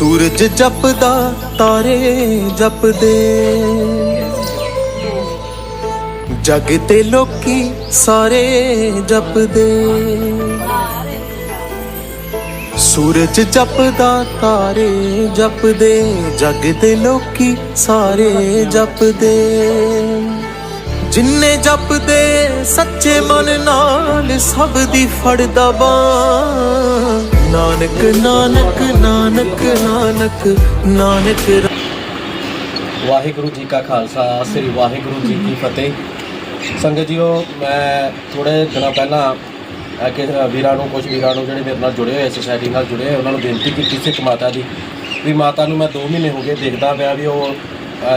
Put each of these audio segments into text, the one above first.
ਸੂਰਜ ਜਪਦਾ, ਤਾਰੇ ਜਪਦੇ। ਜਗ ਤੇ ਲੋਕੀ ਸਾਰੇ ਜਪਦੇ। ਸੂਰਜ ਜਪਦਾ, ਤਾਰੇ ਜਪਦੇ। ਜਗ ਤੇ ਲੋਕੀ ਸਾਰੇ ਜਪਦੇ। ਜਿੰਨੇ ਜਪਦੇ ਸੱਚੇ ਮਨ ਨਾਲ ਸਭ ਦੀ ਫੜਦਾ ਬਾਂਹ। ਨਾਨਕ ਨਾਨਕ ਨਾਨਕ ਨਾਨਕ ਨਾਨਕ ਵਾਹਿਗੁਰੂ ਜੀ ਕਾ ਖਾਲਸਾ, ਸ੍ਰੀ ਵਾਹਿਗੁਰੂ ਜੀ ਕੀ ਫਤਿਹ। ਸੰਗਤ ਜੀਓ, ਮੈਂ ਥੋੜੇ ਦਿਨਾਂ ਪਹਿਲਾਂ ਕਿ ਵੀਰਾਂ ਨੂੰ ਕੁਝ ਵੀਰਾਂ ਨੂੰ ਜਿਹੜੇ ਮੇਰੇ ਨਾਲ ਜੁੜੇ ਹੋਏ ਸੁਸਾਇਟੀ ਨਾਲ ਜੁੜੇ ਹੋਏ, ਉਹਨਾਂ ਨੂੰ ਬੇਨਤੀ ਕੀਤੀ ਸੀ ਇੱਕ ਮਾਤਾ ਦੀ, ਵੀ ਮਾਤਾ ਨੂੰ ਮੈਂ 2 ਮਹੀਨੇ ਹੋ ਗਏ ਦੇਖਦਾ ਪਿਆ ਵੀ ਉਹ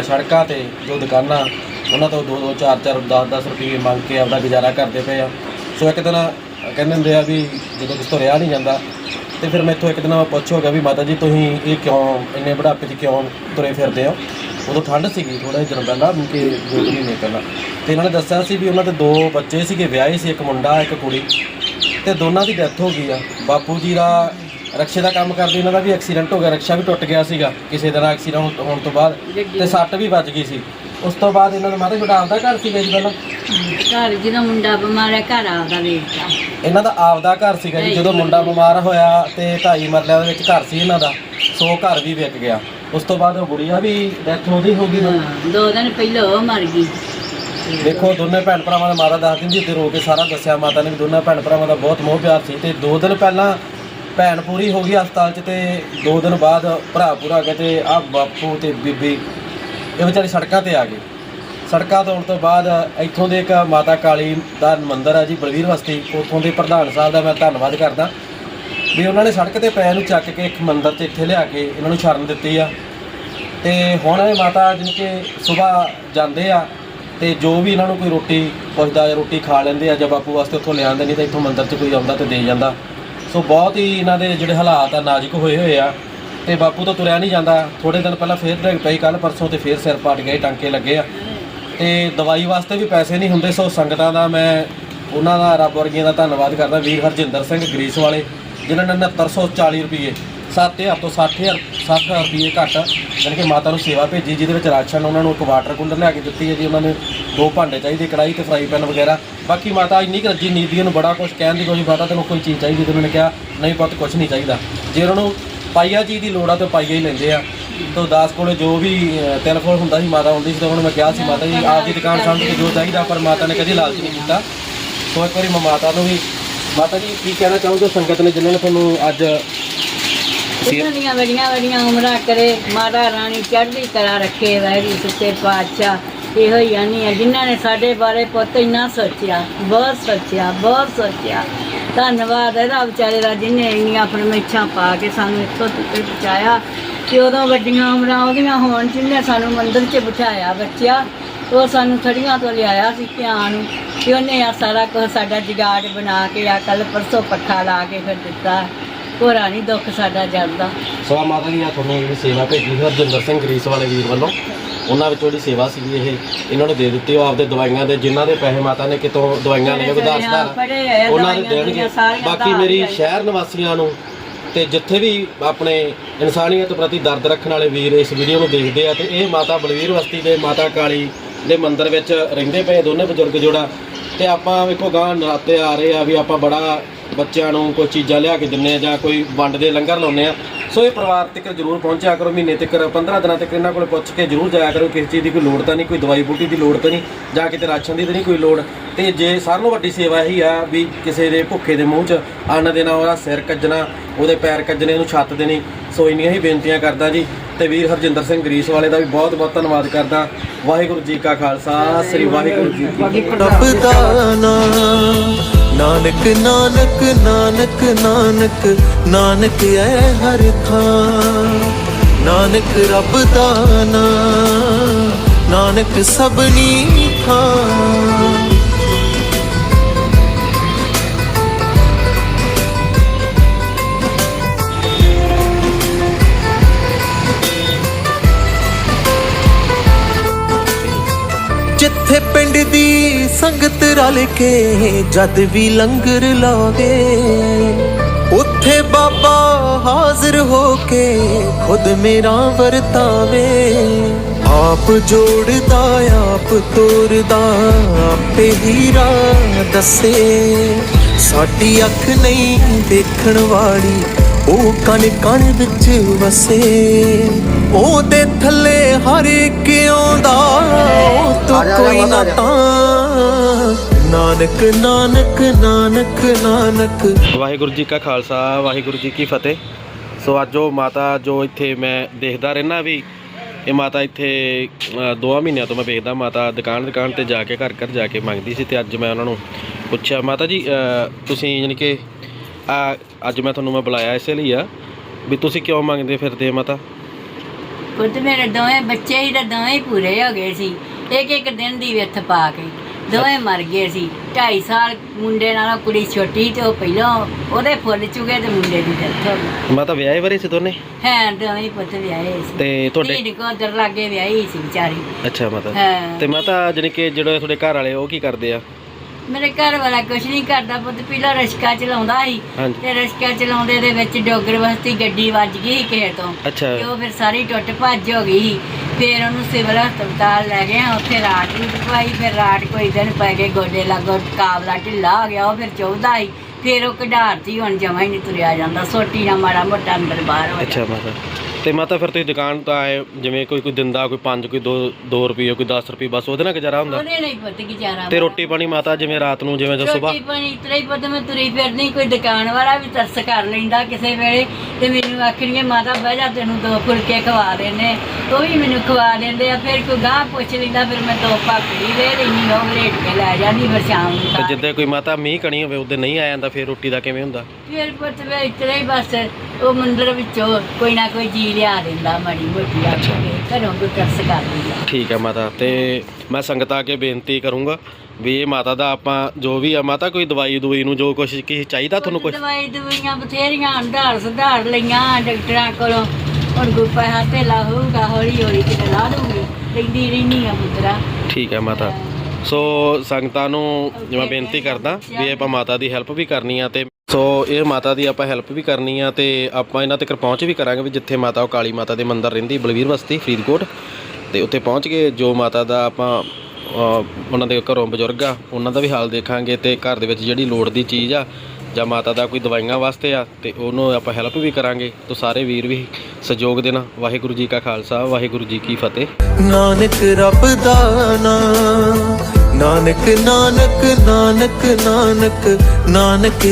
ਸੜਕਾਂ ਤੇ ਜੋ ਦੁਕਾਨਾਂ ਉਹਨਾਂ ਤੋਂ 2 2 4 4 10 10 ਰੁਪਏ ਮੰਗ ਕੇ ਆਪਦਾ ਗੁਜ਼ਾਰਾ ਕਰਦੇ ਪਏ ਆ। ਸੋ ਇੱਕ ਦਿਨ ਕਹਿੰਦੇ ਹੁੰਦੇ ਆ ਵੀ ਜਦੋਂ ਕਿਸ ਤੋਂ ਰਿਹਾ ਨਹੀਂ ਜਾਂਦਾ, ਤੇ ਫਿਰ ਮੈਥੋਂ ਇੱਕ ਦਿਨ ਪੁੱਛ ਹੋ ਗਿਆ ਵੀ ਮਾਤਾ ਜੀ, ਤੁਸੀਂ ਇਹ ਕਿਉਂ ਇੰਨੇ ਬੁਢਾਪੇ 'ਚ ਕਿਉਂ ਤੁਰੇ ਫਿਰਦੇ ਹੋ? ਉਦੋਂ ਠੰਡ ਸੀਗੀ ਥੋੜਾ ਜਿਹਾ ਦਿਨ ਪਹਿਲਾਂ ਵੀ ਕਿ ਦੋ ਮਹੀਨੇ ਪਹਿਲਾਂ। ਤੇ ਇਹਨਾਂ ਨੇ ਦੱਸਿਆ ਸੀ ਵੀ ਉਹਨਾਂ ਦੇ ਦੋ ਬੱਚੇ ਸੀਗੇ, ਵਿਆਹੇ ਸੀ, ਇੱਕ ਮੁੰਡਾ, ਇੱਕ ਕੁੜੀ। ਤੇ ਦੋਨਾਂ ਦੀ ਡੈਥ ਹੋ ਗਈ ਆ। ਬਾਪੂ ਜੀ ਦਾ ਰਕਸ਼ੇ ਦਾ ਕੰਮ ਕਰਦੇ, ਇਹਨਾਂ ਦਾ ਵੀ ਐਕਸੀਡੈਂਟ ਹੋ ਗਿਆ, ਰਕਸ਼ਾ ਵੀ ਟੁੱਟ ਗਿਆ ਸੀਗਾ, ਕਿਸੇ ਤਰ੍ਹਾਂ ਐਕਸੀਡੈਂਟ ਹੋਣ ਤੋਂ ਬਾਅਦ। ਤੇ ਸੱਟ ਵੀ ਵੱਜ ਗਈ ਸੀ। ਉਸ ਤੋਂ ਬਾਅਦ ਇਹਨਾਂ ਦਾ ਮਾਤਾ ਛੋਟਾ ਆਪਦਾ ਘਰ ਸੀਗਾ ਜੀ ਪਹਿਲਾਂ? ਘਰ ਜਦੋਂ ਮੁੰਡਾ ਬਿਮਾਰ ਹੈ ਘਰ ਆਪਦਾ ਵੇਚਦਾ। ਇਹਨਾਂ ਦਾ ਆਪਦਾ ਘਰ ਸੀਗਾ ਜੀ ਜਦੋਂ ਮੁੰਡਾ ਬਿਮਾਰ ਹੋਇਆ ਤੇ ਢਾਈ ਮਰਲਿਆਂ ਦੇ ਵਿੱਚ ਘਰ ਸੀ ਇਹਨਾਂ ਦਾ ਸੋ ਘਰ ਵੀ ਵਿਕ ਗਿਆ। ਉਸ ਤੋਂ ਬਾਅਦ ਉਹ ਗੁੜੀਆ ਵੀ ਡੈਥ ਉਹਦੀ ਹੋ ਗਈ ਨਾ। ਹਾਂ, ਦੋ ਦਿਨ ਪਹਿਲਾਂ ਉਹ ਮਰ ਗਈ। ਦੇਖੋ ਦੋਨੇ ਭੈਣ ਭਰਾਵਾਂ ਦਾ ਮਾਤਾ ਦੱਸ ਦਿੰਦੀ ਤੇ ਰੋ ਕੇ ਸਾਰਾ ਦੱਸਿਆ ਮਾਤਾ ਨੇ ਵੀ ਦੋਨਾਂ ਭੈਣ ਭਰਾਵਾਂ ਦਾ ਬਹੁਤ ਮੋਹ ਪਿਆਰ ਸੀ ਤੇ ਦੋ ਦਿਨ ਪਹਿਲਾਂ ਭੈਣ ਪੂਰੀ ਹੋ ਗਈ ਹਸਪਤਾਲ 'ਚ ਤੇ ਦੋ ਦਿਨ ਬਾਅਦ ਭਰਾ ਪੂਰਾ ਗਿਆ ਤੇ ਆ ਬਾਪੂ ਤੇ ਬੀਬੀ ਇਹ ਵਿਚਾਰੇ ਸੜਕਾਂ ਤੇ ਆ ਗਏ ਸੜਕਾਂ ਤੋਂ ਆਉਣ ਤੋਂ ਬਾਅਦ ਇੱਥੋਂ ਦੇ ਇੱਕ ਮਾਤਾ ਕਾਲੀ ਦਾ ਮੰਦਿਰ ਹੈ ਜੀ, ਬਲਵੀਰ ਬਸਤੀ। ਉੱਥੋਂ ਦੇ ਪ੍ਰਧਾਨ ਸਾਹਿਬ ਦਾ ਮੈਂ ਧੰਨਵਾਦ ਕਰਦਾ। ਵੀ ਉਹਨਾਂ ਨੇ ਸੜਕ ਤੇ ਪੈਰ ਨੂੰ ਚੱਕ ਕੇ ਇੱਕ ਮੰਦਿਰ 'ਤੇ ਇੱਥੇ ਲਿਆ ਕੇ ਇਹਨਾਂ ਨੂੰ ਸ਼ਰਨ ਦਿੱਤੀ ਆ। ਤੇ ਹੁਣ ਇਹ ਮਾਤਾ ਜਿਨ ਕਿ ਸਵੇਰ ਜਾਂਦੇ ਆ ਤੇ ਜੋ ਵੀ ਇਹਨਾਂ ਨੂੰ ਕੋਈ ਰੋਟੀ ਪੁੱਛਦਾ ਜਾਂ ਰੋਟੀ ਖਾ ਲੈਂਦੇ ਆ ਜਾਂ ਬਾਪੂ ਵਾਸਤੇ ਉੱਥੋਂ ਲਿਆਉਂਦੇ ਨਹੀਂ ਤਾਂ ਇੱਥੋਂ ਮੰਦਿਰ 'ਚ ਕੋਈ ਆਉਂਦਾ ਤੇ ਦੇ ਜਾਂਦਾ। ਸੋ ਬਹੁਤ ਹੀ ਇਹਨਾਂ ਦੇ ਜਿਹੜੇ ਹਾਲਾਤ ਆ, ਨਾਜ਼ੁਕ ਹੋਏ ਹੋਏ ਆ। ਤੇ ਬਾਪੂ ਤੋਂ ਤੁਰਿਆ ਨਹੀਂ ਜਾਂਦਾ। ਥੋੜੇ ਦਿਨ ਪਹਿਲਾਂ ਫੇਰ ਡਿੱਗ ਪਈ ਕੱਲ ਪਰਸੋਂ ਤੇ ਫੇਰ ਸਿਰ ਪਾਟ ਗਏ, ਟਾਂਕੇ ਲੱਗੇ ਆ। ਤੇ ਦਵਾਈ ਵਾਸਤੇ ਵੀ ਪੈਸੇ ਨਹੀਂ ਹੁੰਦੇ, ਸੋ ਸੰਗਤਾਂ ਦਾ ਮੈਂ ਉਹਨਾਂ ਦਾ, ਰੱਬ ਵਰਗੀਆਂ ਦਾ ਧੰਨਵਾਦ ਕਰਦਾ। ਵੀਰ ਹਰਜਿੰਦਰ ਸਿੰਘ ਗਰੀਸ ਵਾਲੇ, ਜਿਨ੍ਹਾਂ ਨੇ 6940 ਰੁਪਏ 7000 ਤੋਂ 60000 60000 ਰੁਪਏ ਘੱਟ ਯਾਨੀ ਕਿ ਮਾਤਾ ਨੂੰ ਸੇਵਾ ਭੇਜੀ, ਜਿਹਦੇ ਵਿੱਚ ਰਾਸ਼ਨ ਉਹਨਾਂ ਨੂੰ ਇੱਕ ਵਾਟਰ ਕੂਲਰ ਲਿਆ ਕੇ ਦਿੱਤੀ ਹੈ ਜੀ, ਉਹਨਾਂ ਨੇ ਦੋ ਭਾਂਡੇ ਚਾਹੀਦੇ ਕੜਾਈ ਤੇ ਫਰਾਈ ਪੈਨ ਵਗੈਰਾ। ਬਾਕੀ ਮਾਤਾ ਇੰਨੀ ਕੁ ਰੱਜੀ ਨੀਤੀ ਨੂੰ ਬੜਾ ਕੁਝ ਕਹਿਣ ਦੀ ਕੋਈ ਮਾਤਾ ਤੈਨੂੰ ਕੋਈ ਚੀਜ਼ ਚਾਹੀਦੀ ਤੇ ਉਹਨਾਂ ਨੇ ਕਿਹਾ, ਨਹੀਂ ਪੁੱਤ ਕੁਝ ਨਹੀਂ ਚਾਹੀਦਾ। ਜੇ ਉਹਨਾਂ ਨੂੰ ਪਾਈਆ ਚੀਜ਼ ਦੀ ਲੋੜ ਆ ਤਾਂ ਪਾਈਆ ਹੀ ਲੈਂਦੇ ਆ। ਤੋਂ ਦਾਸ ਕੋਲੇ ਜੋ ਵੀ ਅਹ, ਹੁੰਦਾ ਸੀ ਮਾਤਾ ਹੁੰਦੀ ਸੀ ਤਾਂ ਉਹਨਾਂ ਮੈਂ ਕਿਹਾ ਸੀ ਮਾਤਾ ਜੀ ਆਪ ਦੀ ਦੁਕਾਨ ਸਮਝ ਜੋ ਚਾਹੀਦਾ ਪਰ ਮਾਤਾ ਨੇ ਕਦੀ ਲਾਲਚ ਨਹੀਂ ਕੀਤਾ। ਸੋ ਇੱਕ ਵਾਰੀ ਮੈਂ ਮਾਤਾ ਨੂੰ ਵੀ ਮਾਤਾ ਜੀ ਕੀ ਕਹਿਣਾ ਚਾਹੋਗੇ? ਸੰਗਤ ਨੇ ਜਿਨ੍ਹਾਂ ਨੇ ਤੁਹਾਨੂੰ ਅੱਜ ਇਹਨਾਂ ਦੀਆਂ ਬੜੀਆਂ ਬੜੀਆਂ ਉਮਰਾਂ ਕਰੇ ਮਾਤਾ ਰਾਣੀ ਚੜ੍ਹਦੀ ਕਲਾ ਰੱਖੇ ਵੈਰੀ ਸੱਚੇ ਪਾਤਸ਼ਾਹ ਇਹੋ ਹੀ ਆਨੀ ਆ ਜਿਨ੍ਹਾਂ ਨੇ ਸਾਡੇ ਬਾਰੇ ਪੁੱਤ ਇੰਨਾ ਸੋਚਿਆ ਬਹੁਤ ਸੋਚਿਆ ਬਹੁਤ ਸੋਚਿਆ। ਧੰਨਵਾਦ ਇਹਦਾ ਵਿਚਾਰੇ ਦਾ ਜਿਹਨੇ ਇੰਨੀਆਂ ਫਰਮੇਛਾਂ ਪਾ ਕੇ ਸਾਨੂੰ ਇੱਥੋਂ ਤੱਕ ਪਹੁੰਚਾਇਆ ਕਿ ਉਦੋਂ ਵੱਡੀਆਂ ਉਮਰਾਂ ਉਹਦੀਆਂ ਹੋਣ ਜਿਹਨੇ ਸਾਨੂੰ ਮੰਦਰ 'ਚ ਬਿਠਾਇਆ ਬੱਚਿਆ, ਉਹ ਸਾਨੂੰ ਥੜੀਆਂ ਤੋਂ ਲਿਆਇਆ ਸੀ ਧਿਆਨ ਨੂੰ ਕਿ ਉਹਨੇ ਆ ਸਾਰਾ ਕੁਝ ਸਾਡਾ ਜਗਾੜ ਬਣਾ ਕੇ ਆ ਕੱਲ ਪਰਸੋਂ ਪੱਖਾ ਲਾ ਕੇ ਫਿਰ ਦਿੱਤਾ। ਕੋਰਾ ਨਹੀਂ ਦੁੱਖ ਸਾਡਾ ਜਰਦਾ। ਸਵਾ ਮਾਤਾ ਜੀ ਆ ਤੁਹਾਨੂੰ ਜਿਹੜੀ ਸੇਵਾ ਭੇਜੀ ਸੀ ਹਰਜਿੰਦਰ ਸਿੰਘ ਗਰੀਸ ਵਾਲੇ ਵੀਰ ਵੱਲੋਂ। ਉਹਨਾਂ ਵਿੱਚੋਂ ਜਿਹੜੀ ਸੇਵਾ ਸੀਗੀ ਇਹ ਇਹਨਾਂ ਨੂੰ ਦੇ ਦਿੱਤੀ ਉਹ ਆਪਦੇ ਦਵਾਈਆਂ ਦੇ ਜਿਨ੍ਹਾਂ ਦੇ ਪੈਸੇ ਮਾਤਾ ਨੇ ਕਿਤੋਂ ਦਵਾਈਆਂ ਲਏ ਹੋਏ ਆ, ਉਹਨਾਂ ਦੇ ਦਵਾਈਆਂ ਦੇਣਗੇ। ਦੀਆਂ ਸਾਰੀਆਂ ਬਾਕੀ ਮੇਰੀ। ਸ਼ਹਿਰ ਨਿਵਾਸੀਆਂ ਨੂੰ ਤੇ ਜਿੱਥੇ ਵੀ ਆਪਣੇ ਇਨਸਾਨੀਅਤ ਪ੍ਰਤੀ ਦਰਦ ਰੱਖਣ ਵਾਲੇ ਵੀਰ ਇਸ ਵੀਡੀਓ ਨੂੰ ਦੇਖਦੇ ਆ ਤੇ ਇਹ ਮਾਤਾ ਬਲਵੀਰ ਬਸਤੀ ਦੇ ਮਾਤਾ ਕਾਲੀ ਦੇ ਮੰਦਿਰ ਵਿੱਚ ਰਹਿੰਦੇ ਪਏ ਦੋਨੇ ਬਜ਼ੁਰਗ ਜੋੜਾ। ਤੇ ਆਪਾਂ ਵੇਖੋ ਗਾਂ ਨਰਾਤੇ ਆ ਰਹੇ ਆ ਵੀ ਆਪਾਂ ਬੜਾ ਬੱਚਿਆਂ ਨੂੰ ਕੋਈ ਚੀਜ਼ਾਂ ਲਿਆ ਕੇ ਦਿੰਨੇ ਆ ਜਾਂ ਕੋਈ ਵੰਡ ਦੇ ਲੰਗਰ ਲਾਉਂਦੇ ਆ। ਸੋ ਇਹ ਪਰਿਵਾਰ ਤੱਕ ਜ਼ਰੂਰ ਪਹੁੰਚਿਆ ਕਰੋ ਮਹੀਨੇ ਤੱਕ 15 ਦਿਨਾਂ ਤੱਕ ਇਹਨਾਂ ਕੋਲ ਪੁੱਛ ਕੇ ਜ਼ਰੂਰ ਜਾਇਆ ਕਰੋ ਕਿਸੇ ਚੀਜ਼ ਦੀ ਕੋਈ ਲੋੜ ਤਾਂ ਨਹੀਂ ਕੋਈ ਦਵਾਈ ਬੂਟੀ ਦੀ ਲੋੜ ਤਾਂ ਨਹੀਂ ਜਾਂ ਕਿਤੇ ਰਾਸ਼ਨ ਦੀ ਤਾਂ ਨਹੀਂ ਕੋਈ ਲੋੜ। ਤੇ ਜੇ ਸਾਰਿਆਂ ਨਾਲੋਂ ਵੱਡੀ ਸੇਵਾ ਇਹੀ ਆ ਵੀ ਕਿਸੇ ਦੇ ਭੁੱਖੇ ਦੇ ਮੂੰਹ 'ਚ ਅੰਨ ਦੇਣਾ ਉਹਦਾ ਸਿਰ ਕੱਜਣਾ ਉਹਦੇ ਪੈਰ ਕੱਜਣੇ ਉਹਨੂੰ ਛੱਤ ਦੇਣੀ। ਸੋ ਇੰਨੀਆਂ ਹੀ ਬੇਨਤੀਆਂ ਕਰਦਾ ਜੀ। ਤੇ ਵੀਰ ਹਰਜਿੰਦਰ ਸਿੰਘ ਗਰੀਸ ਵਾਲੇ ਦਾ ਵੀ ਬਹੁਤ ਬਹੁਤ ਧੰਨਵਾਦ ਕਰਦਾ। ਵਾਹਿਗੁਰੂ ਜੀ ਕਾ ਖਾਲਸਾ ਸ੍ਰੀ ਵਾਹਿਗੁਰੂ ਜੀ ਕੀ ਫਤਿਹ। ਨਾਨਕ ਨਾਨਕ ਨਾਨਕ ਨਾਨਕ ਨਾਨਕ ਐ ਹਰ ਥਾਂ। ਨਾਨਕ ਰੱਬ ਦਾ ਨਾਮ ਨਾਨਕ ਸਭਨੀ ਥਾਂ ਦੀ ਸੰਗਤ ਰਲ ਕੇ ਜਦ ਵੀ ਲੰਗਰ ਲਾਵੇ ਉੱਥੇ ਬਾਬਾ ਹਾਜ਼ਰ ਹੋ ਕੇ ਖੁਦ ਮੇਰਾ ਵਰਤਾਵੇ। ਆਪ ਜੋੜਦਾ, ਆਪ ਤੋਰਦਾ, ਆਪੇ ਹੀ ਰਾਹ ਦੱਸੇ। ਸਾਡੀ ਅੱਖ ਨਹੀਂ ਦੇਖਣ ਵਾਲੀ ਉਹ ਕਣ ਕਣ ਵਿੱਚ ਵਸੇ ਉਹਦੇ ਥੱਲੇ ਹਰ ਇੱਕ ਆਉਂਦਾ ਉਹ ਤੋਂ ਕੋਈ ਨਾ ਤਾਂ। ਨਾਨਕ ਨਾਨਕ ਨਾਨਕ ਨਾਨਕ। ਵਾਹਿਗੁਰੂ ਜੀ ਕਾ ਖਾਲਸਾ ਵਾਹਿਗੁਰੂ ਜੀ ਕੀ ਫਤਿਹ। ਸੋ ਅੱਜ ਉਹ ਮਾਤਾ ਜੋ ਇੱਥੇ ਮੈਂ ਦੇਖਦਾ ਰਹਿਣਾ ਵੀ ਇਹ ਮਾਤਾ ਇੱਥੇ ਦੋਆਂ ਮਹੀਨਿਆਂ ਤੋਂ ਮੈਂ ਵੇਖਦਾ ਮਾਤਾ ਦੁਕਾਨ ਦੁਕਾਨ ਤੇ ਜਾ ਕੇ ਘਰ ਘਰ ਜਾ ਕੇ ਮੰਗਦੀ ਸੀ ਤੇ ਅੱਜ ਮੈਂ ਉਹਨਾਂ ਨੂੰ ਪੁੱਛਿਆ ਮਾਤਾ ਜੀ ਤੁਸੀਂ ਯਾਨੀ ਕਿ ਆ ਅੱਜ ਮੈਂ ਤੁਹਾਨੂੰ ਮੈਂ ਬੁਲਾਇਆ ਇਸੇ ਲਈ ਆ ਵੀ ਤੁਸੀਂ ਕਿਉਂ ਮੰਗਦੇ ਫਿਰਦੇ ਆ ਮਾਤਾ? ਪੁੱਤ ਮੇਰੇ ਦੋਵੇਂ ਬੱਚੇ ਹੀ ਤਾਂ ਦੋਵੇਂ ਹੀ ਪੂਰੇ ਹੋ ਗਏ ਸੀ। ਇੱਕ ਇੱਕ ਦਿਨ ਦੀ ਵਿੱਥ ਪਾ ਕੇ ਦੋਵੇਂ ਮਰ ਗਏ ਸੀ। 2.5 ਸਾਲ ਮੁੰਡੇ ਨਾਲੋਂ ਕੁੜੀ ਛੋਟੀ ਤੇ ਉਹ ਪਹਿਲਾਂ ਉਹਦੇ ਫੁੱਲ ਚੁਗੇ ਤੇ ਮੁੰਡੇ ਦੀ ਡੈਥ ਹੋ ਗਈ। ਮਾਤਾ ਵਿਆਹੇ ਵਰੇ ਸੀ ਦੋਨੇ? ਹੈ ਦੋਵੇਂ ਹੀ ਪੁੱਤ ਵਿਆਹੇ ਸੀ। ਤੇ ਤੁਹਾਡੇ ਧੀ ਕੋ ਦਰ ਲਾਗੇ ਵਿਆਹੀ ਸੀ ਵਿਚਾਰੀ। ਅੱਛਾ ਮਾਤਾ। ਹਾਂ। ਤੇ ਮਾਤਾ ਜਾਣੀ ਕਿ ਜਿਹੜੇ ਤੁਹਾਡੇ ਘਰ ਵਾਲੇ ਉਹ ਕੀ ਕਰਦੇ ਆ? ਮੇਰੇ ਘਰ ਵਾਲਾ ਕੁਛ ਨਹੀਂ ਕਰਦਾ ਪੁੱਤ ਪਹਿਲਾਂ ਰਸ਼ਕਾ ਚਲਾਉਂਦਾ ਸੀ। ਹਾਂਜੀ। ਤੇ ਰਸ਼ਕਾ ਚਲਾਉਂਦੇ ਦੇ ਵਿੱਚ ਡੋਗਰ ਵਸਤੀ ਗੱਡੀ ਵੱਜ ਗਈ ਸੀ ਕਿਸੇ ਤੋਂ। ਅੱਛਾ। ਤੇ ਉਹ ਫਿਰ ਸਾਰੀ ਟੁੱਟ ਭੱਜ ਹੋ ਗਈ ਸੀ। ਫਿਰ ਉਹਨੂੰ ਸਿਵਲ ਹਸਪਤਾਲ ਲੈ ਗਏ ਉੱਥੇ ਰਾਤ ਵੀ ਪਵਾਈ ਫਿਰ ਰਾਤ ਕੋਈ ਦਿਨ ਪੈ ਗਏ ਗੋਡੇ ਲਾਗੋ ਕਾਬਲਾ ਢਿੱਲਾ ਹੋ ਗਿਆ ਉਹ ਫਿਰ ਚੌਦਾ ਸੀ। ਫਿਰ ਉਹ ਕਢਾਰਤੀ ਹੁਣ ਜਮਾ ਹੀ ਨਹੀਂ ਤੁਰਿਆ ਜਾਂਦਾ ਸੋਟੀ ਨਾਲ ਮਾੜਾ ਮੋਟਾ ਅੰਦਰ ਬਾਹਰ ਹੋ ਅੱਛਾ ਮਾਤਾ। ਤੇ ਮਾਤਾ ਫਿਰ ਤੁਸੀਂ ਦੁਕਾਨ ਤੋਂ ਆਏ ਜਿਵੇਂ ਕੋਈ ਕੋਈ ਦਿੰਦਾ ਕੋਈ 5 ਕੋਈ 2 2 ਰੁਪਏ ਕੋਈ 10 ਰੁਪਏ ਬਸ ਉਹਦੇ ਨਾਲ ਗੁਜ਼ਾਰਾ ਹੁੰਦਾ? ਉਹਨੇ ਨਹੀਂ ਪੁੱਤ ਗੁਜ਼ਾਰਾ ਤੇ ਰੋਟੀ ਪਾਣੀ ਮਾਤਾ ਜਿਵੇਂ ਰਾਤ ਨੂੰ ਜਿਵੇਂ ਜੋ ਸਵੇਰ ਰੋਟੀ ਪਾਣੀ ਇਤਰਾ ਹੀ ਪਤਾ ਮੈਂ ਤੁਰੀ ਫਿਰਦੀ ਕੋਈ ਦੁਕਾਨ ਵਾਲਾ ਵੀ ਤਰਸ ਕਰ ਲੈਂਦਾ ਕਿਸੇ ਵੇਲੇ। ਤੇ ਮੈਨੂੰ ਆਖਣਗੇ ਮਾਤਾ ਬਹਿ ਜਾ ਤੈਨੂੰ ਦੋ ਫੁਲਕੇ ਖਵਾ ਦੇਣੇ ਉਹ ਵੀ ਮੈਨੂੰ ਖਵਾ ਦਿੰਦੇ ਆ ਫਿਰ ਕੋਈ ਗਾਹ ਪੁੱਛ ਲੈਂਦਾ ਫਿਰ ਮੈਂ ਦੋ ਭਾਕੜੀ ਦੇ ਲੈਣੀ ਉਹ ਰੇਟ ਕੇ ਲੈ ਜਾਂਦੀ ਫਿਰ ਸ਼ਾਮ ਨੂੰ ਤੇ ਖਾ ਜਿੱਦੇ ਕੋਈ ਮਾਤਾ ਮੀਂਹ ਕਣੀ ਹੋਵੇ ਉਹਦੇ ਨਹੀਂ ਆ ਜਾਂਦਾ ਫਿਰ ਰੋਟੀ ਦਾ ਕਿਵੇਂ ਹੁੰਦਾ? ਫਿਰ ਪੁੱਤ ਵੇ ਇਤਰਾ ਹੀ ਬਸ ਉਹ ਮੰਦਰ ਵਿੱਚੋਂ ਕੋਈ ਨਾ ਕੋਈ ਜੀ ਲਿਆ ਦਿੰਦਾ ਮਾੜੀ ਮੋਟੀ ਆ ਕੇ ਘਰੋਂ ਕੋਈ ਤਰਸ ਕਰ ਠੀਕ ਹੈ ਮਾਤਾ ਤੇ ਮੈਂ ਸੰਗਤਾਂ ਅੱਗੇ ਬੇਨਤੀ ਕਰੂੰਗਾ ਵੀ ਇਹ ਮਾਤਾ ਦਾ ਆਪਾਂ ਜੋ ਵੀ ਆ ਮਾਤਾ ਕੋਈ ਦਵਾਈ ਦਵਾਈ ਨੂੰ ਜੋ ਕੁਛ ਕੀ ਚਾਹੀਦਾ ਤੁਹਾਨੂੰ ਕੁਛ ਦਵਾਈ ਦਵਾਈਆਂ ਬਥੇਰੀਆਂ ਅੰਧਾਰ ਸੁਧਾਰ ਲਈਆਂ ਡਾਕਟਰਾਂ ਕੋਲੋਂ। ਹੁਣ ਪੈਸਾ ਤੇ ਹੋਊਗਾ ਹੌਲੀ ਹੌਲੀ ਕਿਤੇ ਲਾ ਦੂੰਗੀ। ਲੈਂਦੀ ਰਹਿਨੀ ਆ ਪੁੱਤਰਾ। ਠੀਕ ਹੈ ਮਾਤਾ। ਸੋ ਸੰਗਤਾਂ ਨੂੰ ਮੈਂ ਬੇਨਤੀ ਕਰਦਾ ਵੀ ਆਪਾਂ ਮਾਤਾ ਦੀ ਹੈਲਪ ਵੀ ਕਰਨੀ ਆ ਤੇ ਸੋ ਇਹ ਮਾਤਾ ਦੀ ਆਪਾਂ ਹੈਲਪ ਵੀ ਕਰਨੀ ਆ ਤੇ ਆਪਾਂ ਇਹਨਾਂ ਤੱਕ ਪਹੁੰਚ ਵੀ ਕਰਾਂਗੇ ਵੀ ਜਿੱਥੇ ਮਾਤਾ ਉਹ ਕਾਲੀ ਮਾਤਾ ਦੇ ਮੰਦਿਰ ਰਹਿੰਦੀ ਬਲਵੀਰ ਬਸਤੀ ਫਰੀਦਕੋਟ। ਤੇ ਉੱਥੇ ਪਹੁੰਚ ਕੇ ਜੋ ਮਾਤਾ ਦਾ ਆਪਾਂ ਉਹਨਾਂ ਦੇ ਘਰੋਂ ਬਜ਼ੁਰਗ ਆ, ਉਹਨਾਂ ਦਾ ਵੀ ਹਾਲ ਦੇਖਾਂਗੇ ਤੇ ਘਰ ਦੇ ਵਿੱਚ ਜਿਹੜੀ ਲੋੜ ਦੀ ਚੀਜ਼ ਆ, ਜਾਂ ਮਾਤਾ ਦਾ ਕੋਈ ਦਵਾਈਆਂ ਵਾਸਤੇ ਆ, ਤੇ ਉਹਨੂੰ ਆਪਾਂ ਹੈਲਪ ਵੀ ਕਰਾਂਗੇ। ਤੋਂ ਸਾਰੇ ਵੀਰ ਵੀ ਸਹਿਯੋਗ ਦੇਣਾ। ਵਾਹਿਗੁਰੂ ਜੀ ਕਾ ਖਾਲਸਾ, ਵਾਹਿਗੁਰੂ ਜੀ ਕੀ ਫਤਿਹ। ਨਾਨਕ ਰੱਬ ਦਾ ਨਾਮ ਨਾਨਕ ਨਾਨਕ ਨਾਨਕ ਨਾਨਕ ਨਾਨਕ